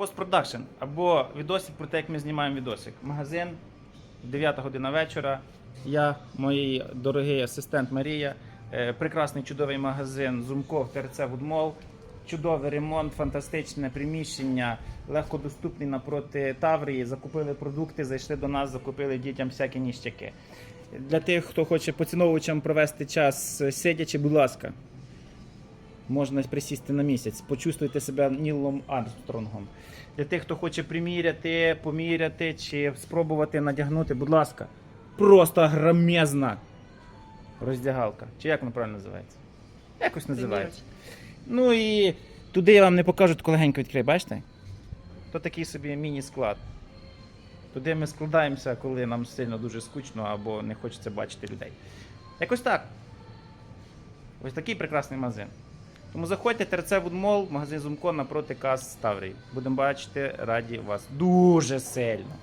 постпродакшн або відосик про те, як ми знімаємо відосик. Магазин, 9 година вечора. Я, мій дорогий асистент Марія. Е, Прекрасний чудовий магазин Зумко ТРЦ Вудмол. Чудовий ремонт, фантастичне приміщення, легкодоступний напроти Таврії. Закупили продукти, зайшли до нас, закупили дітям всякі ніщаки. Для тих, хто хоче поціновувачам провести час сидячи, будь ласка, можна присісти на місяць, почувствуйте себе Нілом Армстронгом. Для тих, хто хоче приміряти, поміряти чи спробувати надягнути, будь ласка, просто громезна роздягалка. Чи як воно правильно називається? Якось називається. Ну і туди я вам не покажу, таку легенько відкрию, бачите? То такий собі міні-склад. Туди ми складаємося, коли нам сильно дуже скучно або не хочеться бачити людей. Якось так. Ось такий прекрасний магазин. Тому заходьте, ТРЦ Вудмол, магазин Зумко напроти кас Ставрій. Будемо бачити, раді вас дуже сильно.